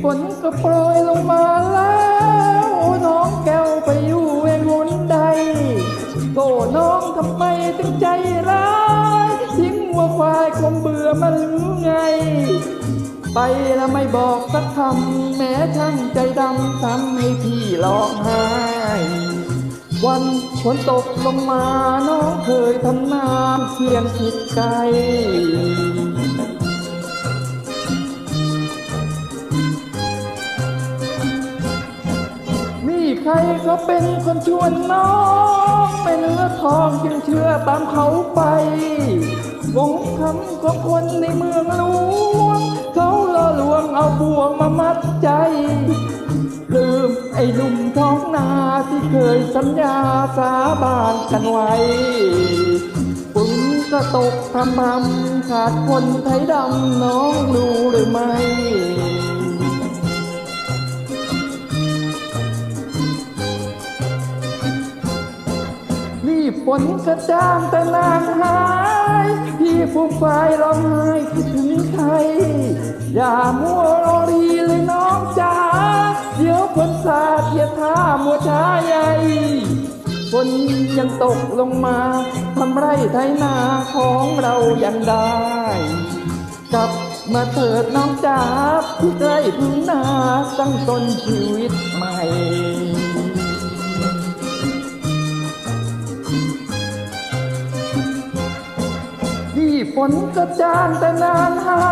ฝนก็โปรยลงมาแล้วน้องแก้วไปอยู่เองหนใดโตน้องทำไมถึงใจร้ายทิ้งวัวควายคงเบื่อมันหรือไง ไปแล้วไม่บอกสักคำแม้ช่างใจดำทำให้พี่ร้องไห้วันฝนตกลงมาน้องเคยทำน้ำเพียงคิดไกลมีใค รเขาเป็นคนชวนน้องไปเนื้อทองจึงเชื่อตามเขาไปวงคำของคนในเมืองหลวงเขาล่อลวงเอาบ่วงมามัดใจ ลืมไอ้หนุ่มท้องนาที่เคยสัญญาสาบานกันไว้ฝนก็ตกพรำพำขาดคนไทยดำน้องรู้หรือไม่ี่ฝนกระจ้างแต่นานหาย พี่ผู้ฝ่ายร้องไห้คิดถึงไทย อย่ามัวรอรีเลยน้องจ๋าเดี๋ยวฝนสาดเทียท่ามัวช้าใหญ่ฝนยังตกลงมาทำไรไถนาของเรายังได้ กลับมาเถิดน้องจ๋าพี่ใกล้พึ่งนาตั้งต้นชีวิตใหม่ นก็จางแต่นานหา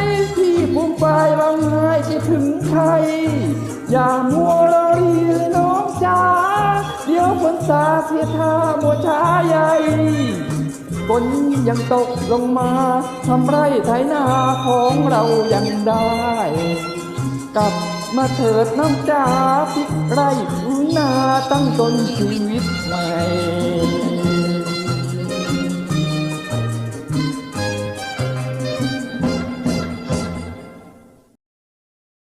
ยที่ภูมิใจร้องไห้คิดถึงใคร อย่ามัวรอรีเลยน้องจ๋าเดี๋ยวฝนสาเสียท่ามัวช้าใหญ่ฝนยังตกลงมาทำไรไถนาของเรายังได้ กลับมาเถิดน้องจ๋าพลิกไรนาตั้งต้นชีวิตใหม่